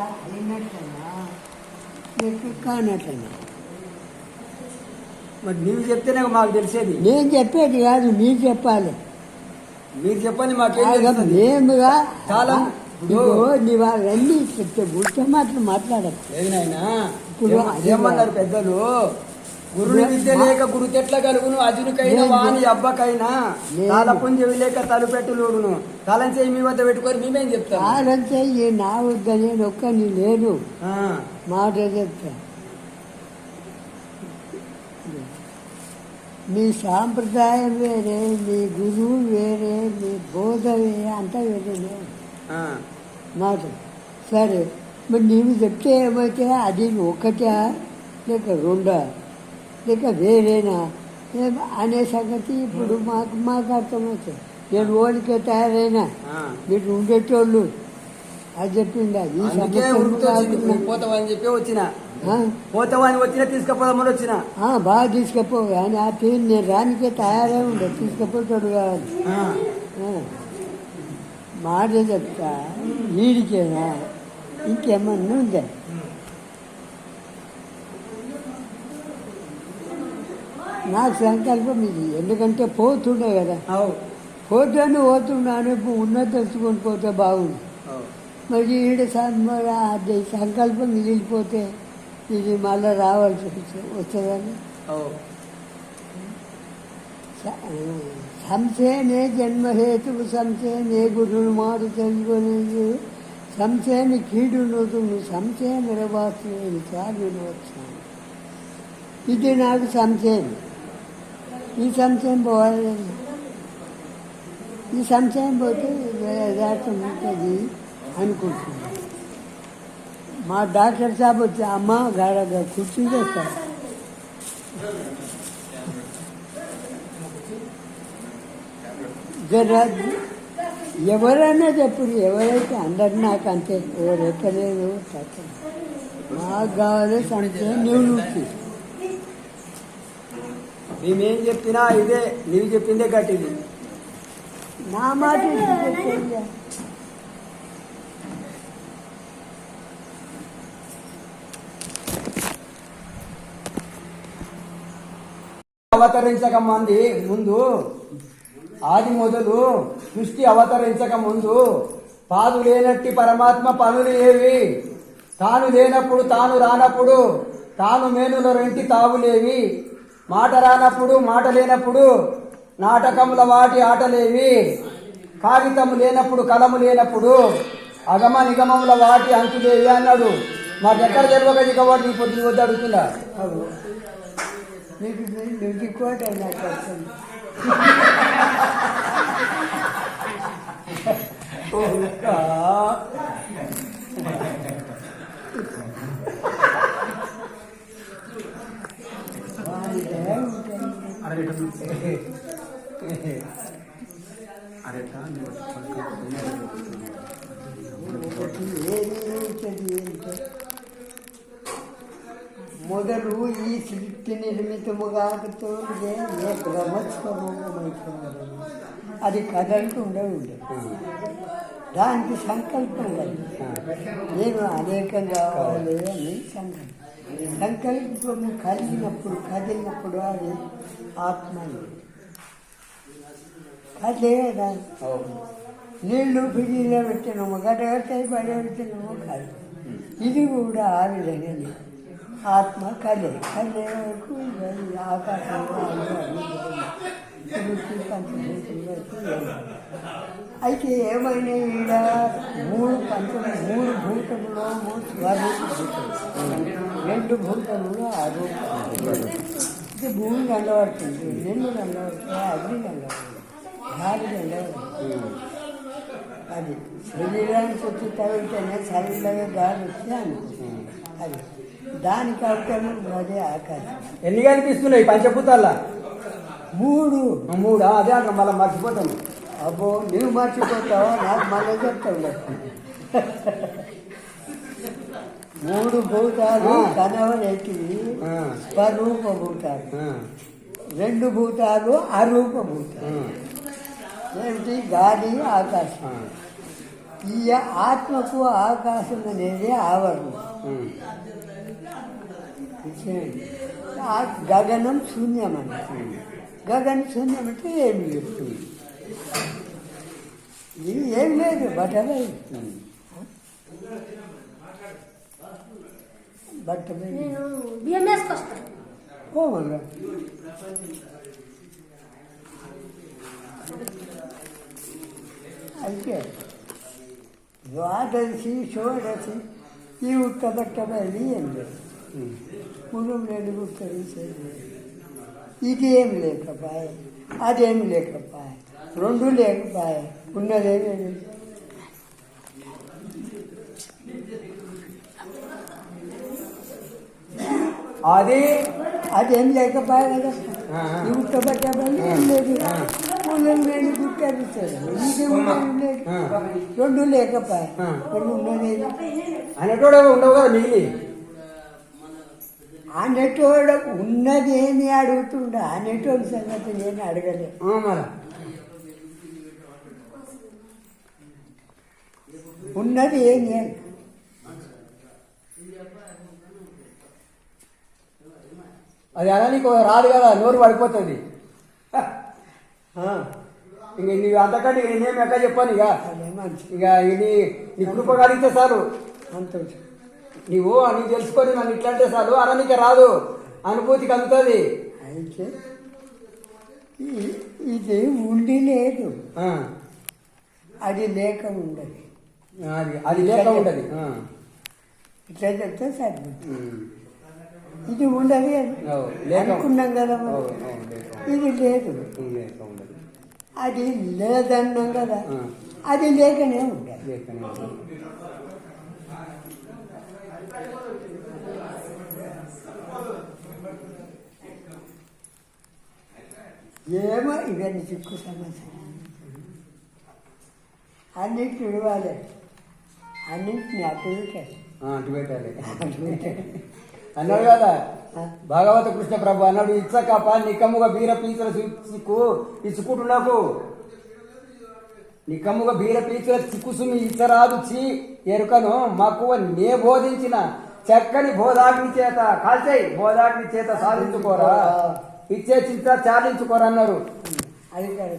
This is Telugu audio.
అయినట్లనా లేక కానట్లనా మరి నీవు చెప్తేనే మాకు తెలిసేది. నేను చెప్పేది కాదు మీరు చెప్పాలి. మీరు చెప్పండి మాకేం కాదు, మేముగా చాలా నీ వాళ్ళన్నీ చెప్తే గుర్తు మాటలు మాట్లాడదు ఏదైనా ఇప్పుడు ఏమన్నారు పెద్దలు? గురుని విద్య లేక గురు తెట్ల కలుగును అజునికైనా లేదు. వాని అబ్బకైనా. లేదు. తాళ పుంజవి లేక తలుపెట్టులోడును తాళం చేయి మీ వద్ద పెట్టుకొని మేమేం చెప్తాం కాదంటే ఈ నా వద్ద నేను ఒక్కని లేను. ఆ, మాట చెప్తా. మీ సాంప్రదాయం వేరే మీ గురువు వేరే మీ బోధ వేరే అంతా వేరే లేదు మాట. సరే మరి నీవు చెప్తే ఏమైతే అది ఒకటా లేక రెండా? లేక వేరేనా? అనే సంగతి ఇప్పుడు మాకు మాకు అర్థమవుతుంది. నేను ఓడికే తయారైనా. మీరు ఉండేటోళ్ళు. అది చెప్పిండా ఈ. పోతావని చెప్పి వచ్చిన? పోతావని వచ్చిన తీసుకుపోదామని వచ్చిన. బాగా తీసుకపో కానీ ఆ పేరు నేను రానికే తయారై ఉండే. తీసుకపోతాడు కావాలి. మాట చెప్తా. వీడికేనా? ఇంకేమన్నా ఉందా? నాకు సంకల్పం ఇది. ఎందుకంటే పోతుండే కదా. పోతాను పోతున్నాను ఇప్పుడు ఉన్నది తెలుసుకొని పోతే బాగుంది. మరి ఈడ అది సంకల్పం మిగిలిపోతే ఇది మళ్ళీ రావాల్సి వస్తు- వస్తుందని సంశయనే జన్మహేతువు సంశయనే గురువును మాడు తెలుసుకొనేది. సంశయని కీడు నువ్వు సంశయం నిరవాసు చాలు వచ్చాను ఇది నాకు సంశయం. ఈ సంశయం పోవాలి. ఈ సంశయం పోతే యథార్థం ఉంటుంది అనుకుంటున్నాను. మా డాక్టర్ సాబ్ వచ్చి అమ్మ గాడ కుర్చీ చేస్తారు ఎవరైనా చెప్పుడు ఎవరైతే అందరు నాకు అంతే ఎవరు ఎక్కలేదు తప్ప మాకు కావాలి సంశయం నువ్వు నువ్వు మేమేం చెప్పినా ఇదే నీవు చెప్పిందే గట్టిది. నా మాట? అవతరించక మంది ముందు ఆది మొదలు సృష్టి అవతరించక ముందు పాదు లేనట్టి పరమాత్మ పనులు ఏవి? తాను లేనప్పుడు తాను రానప్పుడు తాను మేనుల రెంటి తావులేవి? మాట రానప్పుడు మాట లేనప్పుడు నాటకముల వాటి ఆటలేవి. కాగితము లేనప్పుడు కలము లేనప్పుడు అగమ నిగమముల వాటి అంతులేవి అన్నాడు. మాకెక్కడ తెలియక కాబట్టి నీ పొద్దు వద్ద కోట నాకు మొదలు ఈ సృష్టి నిర్మితముగా ఏ అది కదలకుండా ఉండే దానికి సంకల్పం కలిగి నేను అనేకం కావాలి అని సంకల్పం. సంకల్పము కలిగినప్పుడు కదిలినప్పుడు అది ఆత్మ అదే కదా. నీళ్ళు పిడిలో పెట్టినాము గడగడతాయి పడబెడుతున్నాము కాదు. ఇది కూడా ఆ విధంగానే. ఆత్మ కలే కలే అయితే ఏమైనా ఈడ మూడు పంచ మూడు భూతములో మూడు స్వరూప రెండు భూతములు ఆ రూపం ఇది భూమి కనబడుతుంది నిన్ను కనబడుతుంది అగ్ని కనబడుతుంది గాలి కనబడుతుంది అది శరీరానికి వచ్చి తగిలితేనే శరీరంలో గాలి వచ్చి అనుకుంటుంది అది. దానికి అవతలం అదే ఆకాశం. ఎన్ని కనిపిస్తున్నాయి? పంచభూతాల్లో? మూడు. మూడా? అదే అంటాం మళ్ళీ మర్చిపోతాము అబ్బో నువ్వు మర్చిపోతావు? నాకు మళ్ళీ చెప్తావు మూడు భూతాలు ఆ. స్వరూప భూతాలు రెండు భూతాలు అరూప భూతాలు ఏమిటి? గాలి ఆకాశం. ఈ ఆత్మకు ఆకాశం అనేది ఆవరణం. గగనం శూన్యం అంటే గగన శూన్యం అంటే ఏం లేదు ఇది ఏం లేదు బట్టలే ఉమ్. బట్టలే నేను బిఎంఎస్కి వస్తాను ఓ మళ్ళా అయితే ద్వాదశి షోడశి ఈ ఉత్త బట్టబయలు ఏం లేదు ఉమ్. మురుం లేదు గుర్తలు ఇది ఏం లేకపాయ అదేం లేకపాయ రెండు లేకపాయ ఉన్నదేమీ లేదు అది అదేం లేకపాయ కదా ఆ, ఆ. ఈ ఉత్త బట్టబయలు ఏం లేదు ఆ. మురుం లేదు గుర్తలు ఇది ఉన్నది లేదు ఆ. రెండు లేకపాయ ఆ. రెండు ఉన్నది అనేటోడు ఉండవు కదా మిగిలి అనేటోడు ఉన్నది ఏమి అడుగుతుండ. అనేటోడి సంగతి నేను అడగలే. ఆ, మరి. ఉన్నది ఏమి అని. అది అలా నీకు రాదు కదా నోరు పడిపోతుంది. ఇంక నీవు అంతకంటే నేనేం ఎక్క చెప్పాను ఇక? ఇక ఇది నీ కృప కలిగితే చాలు. సంతోషం నీవు అని తెలుసుకొని నన్ను ఇట్లా అంటే చాలు అలా నీకు రాదు. అనుభూతి కలుగుతుంది. అయితే ఇది ఉండి లేదు. అది లేక ఉండదు. అది అది లేక ఉండదు. ఇట్లా చెప్తే సరిపోతుంది. ఇది ఉండదు అనుకున్నాం కదా ఇది లేదు. అది లేదన్నాం కదా. అది లేకనే ఉండదు. ఏమో ఇవన్నీ చిక్కు సమస్య అన్నిటిని విడవాలి అన్నింటిని అటు పెట్టాలి. అటు పెట్టాలి. అన్నాడు కదా. భాగవత కృష్ణ ప్రభు అన్నాడు ఇచ్చకప నికముగా బీర పీచుల చిక్కు ఇచ్చుకుంటు నాకు నికముగా బీర పీచుల చిక్కుసుమి ఇచ్చరాదు చీ ఎరుకను మాకు నే బోధించిన చక్కని బోధాగ్ని చేత కాల్చేయి బోధాగ్ని చేత సాధించుకోరా. ఇచ్చే చింత చాలించుకోరా అన్నారు అది